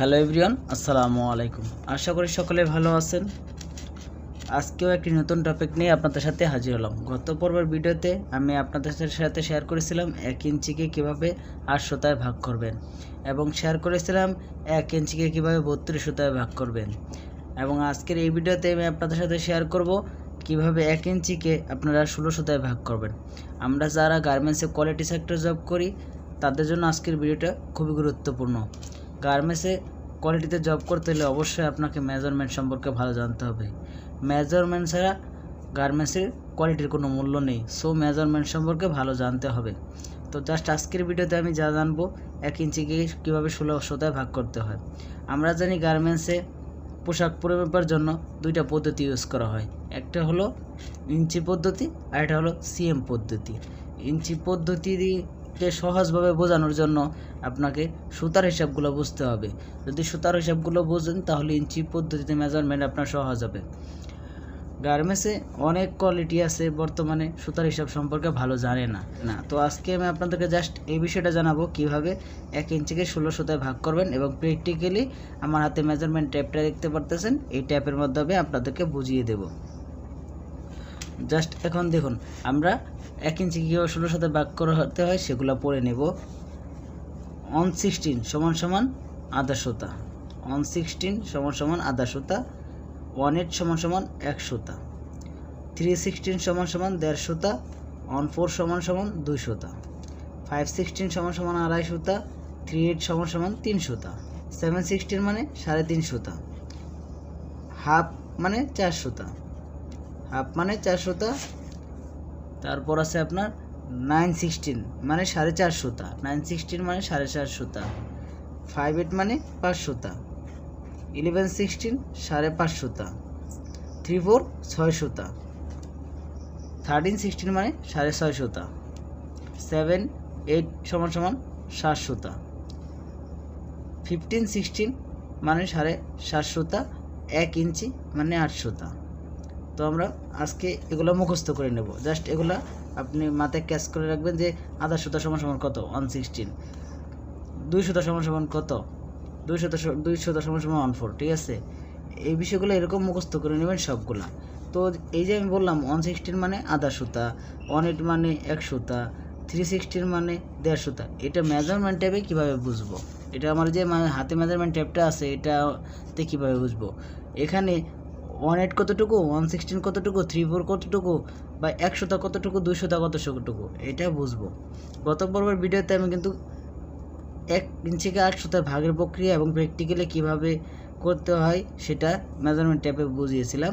Hello everyone, আসসালামু আলাইকুম। আশা করি সকলে ভালো আছেন। আজকেও একটি নতুন টপিক নিয়ে আপনাদের সাথে হাজির হলাম। গত পর্বের ভিডিওতে আমি আপনাদের সাথে শেয়ার করেছিলাম এক ইঞ্চিকে কীভাবে আট সুতায় ভাগ করবেন এবং শেয়ার করেছিলাম এক ইঞ্চিকে কীভাবে বত্রিশ সুতায় ভাগ করবেন। এবং আজকের এই ভিডিওতে আমি আপনাদের সাথে শেয়ার করব কীভাবে এক ইঞ্চিকে আপনারা ষোলো সুতায় ভাগ করবেন। আমরা যারা গার্মেন্টসে কোয়ালিটি সেক্টর জব করি, তাদের জন্য আজকের ভিডিওটা খুবই গুরুত্বপূর্ণ। গার্মেন্টসে কোয়ালিটিতে জব করতে হলে অবশ্যই আপনাকে মেজারমেন্ট সম্পর্কে ভালো জানতে হবে। মেজারমেন্ট ছাড়া গার্মেন্টসের কোয়ালিটির কোনো মূল্য নেই। সো মেজারমেন্ট সম্পর্কে ভালো জানতে হবে। তো জাস্ট আজকের ভিডিওতে আমি যা জানব, এক ইঞ্চিকে কীভাবে ষোলো সুতায় ভাগ করতে হয়। আমরা জানি গার্মেন্টসে পোশাক পরিমাপের জন্য দুইটা পদ্ধতি ইউজ করা হয়। একটা হলো ইঞ্চি পদ্ধতি আর একটা হলো সিএম পদ্ধতি। ইঞ্চি পদ্ধতিকে সহজভাবে বোঝানোর জন্য আপনাকে সুতার হিসাবগুলো বুঝতে হবে। যদি সুতার হিসাবগুলো বোঝেন, তাহলে ইঞ্চি পদ্ধতিতে মেজারমেন্ট আপনার সহজ হবে। গার্মেন্টসে অনেক কোয়ালিটি আছে, বর্তমানে সুতার হিসাব সম্পর্কে ভালো জানে না। না, তো আজকে আমি আপনাদেরকে জাস্ট এই বিষয়টা জানাব কীভাবে এক ইঞ্চিকে ষোলো সুতায় ভাগ করবেন এবং প্র্যাকটিক্যালি আমার হাতে মেজারমেন্ট ট্যাপটা দেখতে পারতেছেন, এই ট্যাপের মাধ্যমে আপনাদেরকে বুঝিয়ে দেব। জাস্ট এখন দেখুন, আমরা এক ইঞ্চি কীভাবে ষোলো সাথে ভাগ করতে হয় সেগুলো পড়ে নেব। অন সিক্সটিন সমান সমান আধা সুতা। অন সিক্সটিন সমান সমান আধা সুতা। ওয়ান এইট সমান সমান এক সুতা। থ্রি সিক্সটিন সমান সমান দেড় সুতা। ওয়ান ফোর সমান সমান দুই সুতা। ফাইভ সিক্সটিন সমান সমান আড়াই সুতা। থ্রি এইট সমান সমান তিন সুতা। সেভেন সিক্সটিন মানে সাড়ে তিন সুতা। হাফ মানে চার সুতা। হাফ মানে চার সুতা তারপর আছে আপনার নাইন সিক্সটিন মানে সাড়ে চার সুতা নাইন সিক্সটিন মানে সাড়ে চার সুতা ফাইভ এইট মানে পাঁচ সুতা ইলেভেন সিক্সটিন সাড়ে পাঁচ সুতা থ্রি ফোর ছয় সুতা থার্টিন সিক্সটিন মানে সাড়ে ছয় সুতা সেভেন এইট সমান সমান সাত সুতা ফিফটিন সিক্সটিন মানে সাড়ে সাত সুতা এক ইঞ্চি মানে আট সুতা তো আমরা আজকে এগুলো মুখস্থ করে নেব। জাস্ট এগুলো আপনি মাথায় ক্যাচ করে রাখবেন যে আধা সুতা সমান সমান কত? ওয়ান সিক্সটিন দুই সুতা সমান সমান কত? দুই শত দুই শত সমান সমান ওয়ান ফোর ঠিক আছে? এই বিষয়গুলো এরকম মুখস্থ করে নেবেন সবগুলা। তো এই যে আমি বললাম ওয়ান সিক্সটিন মানে আধা সুতা ওয়ান এইট মানে এক সুতা থ্রি সিক্সটিন মানে দেড় সুতা এটা মেজারমেন্ট ট্যাবে কীভাবে বুঝব? এটা আমার যে হাতে মেজারমেন্ট ট্যাবটা আছে, এটাতে কীভাবে বুঝব? এখানে ওয়ান এইট কতটুকু ওয়ান সিক্সটিন কতটুকু থ্রি ফোর কতটুকু, বা এক সুতা কতটুকু সুতা কতটুকু, এটা বুঝব। গত পর্বের ভিডিওতে আমি কিন্তু এক ইঞ্চিকে আট সুতার ভাগের প্রক্রিয়া এবং প্র্যাকটিক্যালি কীভাবে করতে হয় সেটা মেজারমেন্ট ট্যাপে বুঝিয়েছিলাম।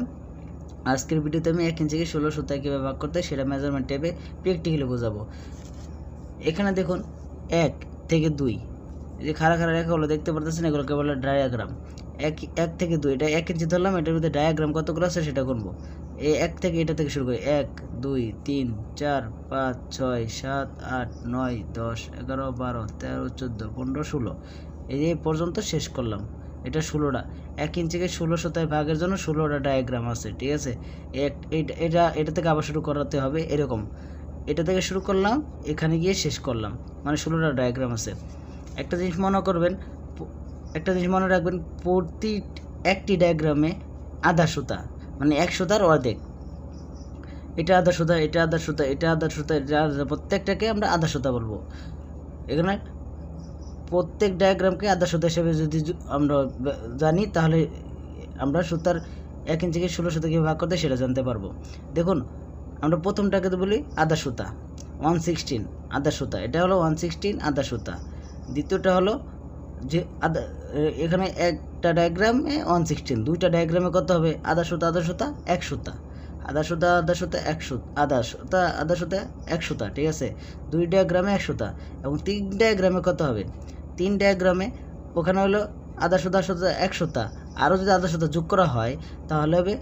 আজকের ভিডিওতে আমি এক ইঞ্চিকে ষোলো সুতায় কীভাবে ভাগ করতে সেটা মেজারমেন্ট ট্যাপে প্র্যাকটিক্যালি বোঝাবো। এখানে দেখুন, এক থেকে দুই। যে খাড়া খাড়া রেখাগুলো দেখতে পারতেছেন এগুলোকে বলে ডায়াগ্রাম এক এক থেকে দুই, এটা এক ইঞ্চি ধরলাম, এটার মধ্যে ডায়াগ্রাম কতগুলো আছে সেটা করব এই এক থেকে এটা থেকে শুরু করি। এক, দুই, তিন, চার, পাঁচ, ছয়, সাত, আট, নয়, দশ, এগারো, বারো, তেরো, চোদ্দ, পনেরো, ষোলো। এই যে পর্যন্ত শেষ করলাম। এটা ষোলোটা। এক ইঞ্চিকে ষোলো শতায় ভাগের জন্য ষোলোটা ডায়াগ্রাম আছে, ঠিক আছে? এক- এটা এটা থেকে আবার শুরু করাতে হবে, এরকম। এটা থেকে শুরু করলাম, এখানে গিয়ে শেষ করলাম। মানে ষোলোটা ডায়াগ্রাম আছে। একটা জিনিস মনে করবেন একটা জিনিস মনে রাখবেন, প্রতি একটি ডায়াগ্রামে আধা সুতা মানে এক সুতার অর্ধেক। এটা আধা সুতা, এটা আধা সুতা, এটা আধা সুতা, এটা আধা প্রত্যেকটাকে আমরা আধা সুতা বলব। এখানে প্রত্যেক ডায়াগ্রামকে আধা সুতা হিসেবে যদি আমরা জানি, তাহলে আমরা সুতার এক ইঞ্চিকে ষোলো সুতা কীভাবে ভাগ করতে সেটা জানতে পারব। দেখুন, আমরা প্রথমটাকে তো বলি আধা সুতা ওয়ান সিক্সটিন আধা সুতা, এটা হলো ওয়ান সিক্সটিন আধা সুতা। দ্বিতীয়টা হলো যে এ- এখানে একটা ডায়াগ্রামে ওয়ান সিক্সটিন দুইটা ডায়াগ্রামে কত হবে? আধা সুতা আধা সুতা, এক সুতা। আধা সুতা আধা সুতা, এক সুতা আধা সুতা আধা সুতা, এক সুতা, ঠিক আছে? দুই ডায়াগ্রামে এক সুতা, এবং তিন ডায়াগ্রামে কত হবে? তিন ডায়াগ্রামে ওখানে হলো আধা সুতা সুতা, এক সুতা। আরও যদি আধা সুতা যোগ করা হয়, তাহলে হবে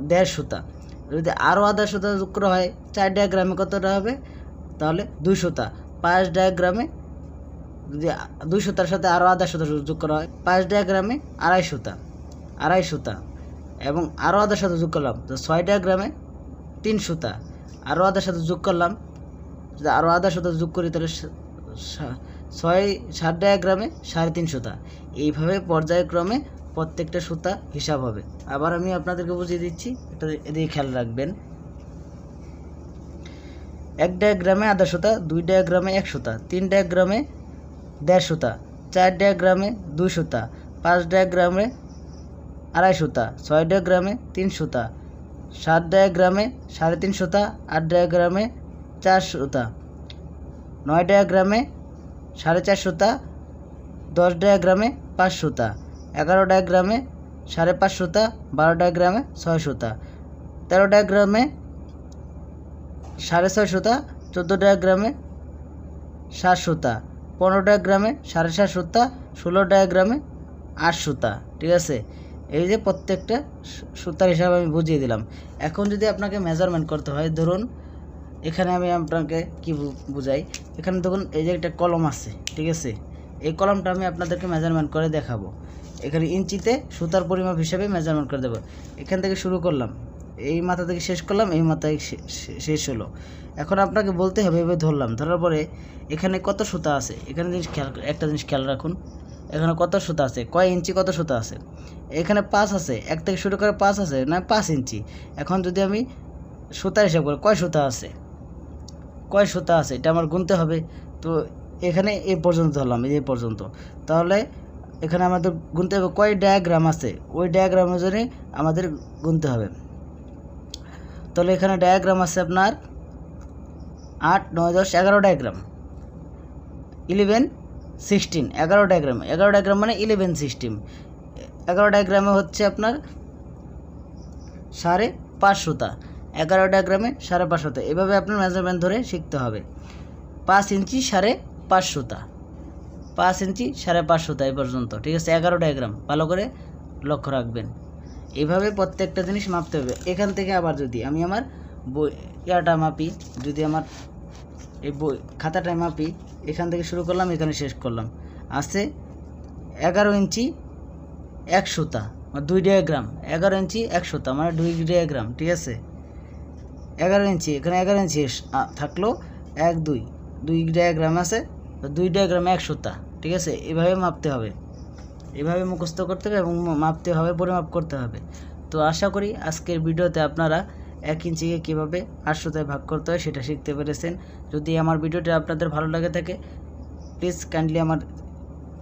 দেড় সুতা। যদি আরও আধা সুতা যোগ করা হয়, চার ডায়াগ্রামে কতটা হবে? তাহলে দুই সুতা। পাঁচ ডায়াগ্রামে আ- দুই সুতার সাথে আরও আধা সুতা যোগ করা হয়। পাঁচ ডায়াগ্রামে আড়াই সুতা আড়াই সুতা এবং আরও আধার সাথে যোগ করলাম তো ছয় ডায়াগ্রামে তিন সুতা আরও আধার সাথে যোগ করলাম, যদি আরও আধার সাথে যোগ করি তাহলে ছয়, সাত ডায়াগ্রামে সাড়ে তিন সুতা এইভাবে পর্যায়ক্রমে প্রত্যেকটা সুতা হিসাব হবে। আবার আমি আপনাদেরকে বুঝিয়ে দিচ্ছি, এটা এদিকে খেয়াল রাখবেন। এক ডায়াগ্রামে আধা সুতা দুই ডায়াগ্রামে এক সুতা তিন ডায়াগ্রামে দেড় সুতা, চার ডায়াগ্রামে দুই সুতা, পাঁচ ডায়াগ্রামে আড়াই সুতা, ছয় ডায়াগ্রামে তিন সুতা, সাত ডায়াগ্রামে সাড়ে তিন সুতা, আট ডায়াগ্রামে চার সুতা, নয় ডায়াগ্রামে সাড়ে চার সুতা, দশ ডায়াগ্রামে পাঁচ সুতা, এগারো ডায়াগ্রামে সাড়ে পাঁচ সুতা, বারো ডায়াগ্রামে ছয় সুতা, তেরো ডায়াগ্রামে সাড়ে ছয় সুতা, চোদ্দ ডায়াগ্রামে সাত সুতা পনেরো ডায়াগ্রামে সাড়ে সাত সুতা ষোলো ডায়াগ্রামে আট সুতা, ঠিক আছে? এই যে প্রত্যেকটা সুতার হিসাবে আমি বুঝিয়ে দিলাম। এখন যদি আপনাকে মেজারমেন্ট করতে হয়, ধরুন, এখানে আমি আপনাকে কি বুঝাই? এখানে দেখুন, এই যে একটা কলম আছে, ঠিক আছে? এই কলমটা আমি আপনাদেরকে মেজারমেন্ট করে দেখাবো। এখানে ইঞ্চিতে সুতার পরিমাপ হিসাবে মেজারমেন্ট করে দেবো। এখান থেকে শুরু করলাম। এই মাথা থেকে শেষ করলাম, এই মাথায় শেষ হলো। এখন আপনাকে বলতে হবে, এভাবে ধরলাম, ধরার পরে এখানে কত সুতা আছে? এখানে জিনিস খেয়াল একটা জিনিস খেয়াল রাখুন, এখানে কত সুতা আছে? কয় ইঞ্চি কত সুতা আছে? এখানে পাঁচ আছে, এক থেকে শুরু করে পাঁচ আছে, না পাঁচ ইঞ্চি? এখন যদি আমি সুতা হিসাব করি, কয় সুতা আছে? কয় সুতা আছে? এটা আমার গুনতে হবে। তো এখানে এই পর্যন্ত ধরলাম এই পর্যন্ত। তাহলে এখানে আমাদের গুনতে হবে, কয় ডায়াগ্রাম আছে? ওই ডায়াগ্রাম অনুযায়ী আমাদের গুনতে হবে। তাহলে এখানে ডায়াগ্রাম আছে আপনার আট, নয়, দশ, এগারো ডায়াগ্রাম ইলেভেন সিক্সটিন এগারো ডায়াগ্রাম এগারো ডায়াগ্রাম মানে ইলেভেন সিক্সটিন এগারো ডায়াগ্রামে হচ্ছে আপনার সাড়ে পাঁচ সুতা। এগারো ডায়াগ্রামে সাড়ে পাঁচ এভাবে আপনার মেজারমেন্ট ধরে শিখতে হবে। পাঁচ ইঞ্চি সাড়ে পাঁচ সুতা। পাঁচ ইঞ্চি সাড়ে পাঁচ সুতা এই পর্যন্ত। ঠিক আছে, এগারো ডায়াগ্রাম ভালো করে লক্ষ্য রাখবেন। এইভাবে প্রত্যেকটা জিনিস মাপতে হবে। এখান থেকে আবার যদি আমি আমার বই ইয়াটা মাপি, যদি আমার এই বই খাতাটা মাপি, এখান থেকে শুরু করলাম, এখানে শেষ করলাম। আছে এগারো ইঞ্চি এক সুতা দুই ডায়াগ্রাম এগারো ইঞ্চি এক সুতা মানে দুই ডায়াগ্রাম ঠিক আছে? এগারো ইঞ্চি, এখানে এগারো ইঞ্চি থাকল এক, দুই। দুই ডায়াগ্রাম আছে, দুই ডায়াগ্রামে এক সুতা, ঠিক আছে? এভাবে মাপতে হবে। এভাবে মুখস্থ করতে হবে এবং মাপতে হবে, পরিমাপ করতে হবে। তো আশা করি আজকের ভিডিওতে আপনারা এক ইঞ্চিকে কীভাবে আট সুতায় ভাগ করতে হয় সেটা শিখতে পেরেছেন। যদি আমার ভিডিওটি আপনাদের ভালো লাগে থাকে প্লিজ কাইন্ডলি আমার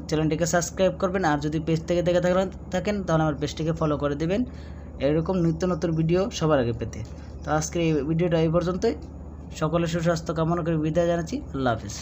চ্যানেলটিকে সাবস্ক্রাইব করবেন। আর যদি পেজ থেকে দেখে থাকেন থাকেন, তাহলে আমার পেজটিকে ফলো করে দেবেন। এরকম নিত্য নতুন ভিডিও সবার আগে পেতে। তো আজকের এই ভিডিওটা এই পর্যন্তই। সকলের সুস্বাস্থ্য কামনা করে বিদায় জানাচ্ছি। আল্লাহ হাফিজ।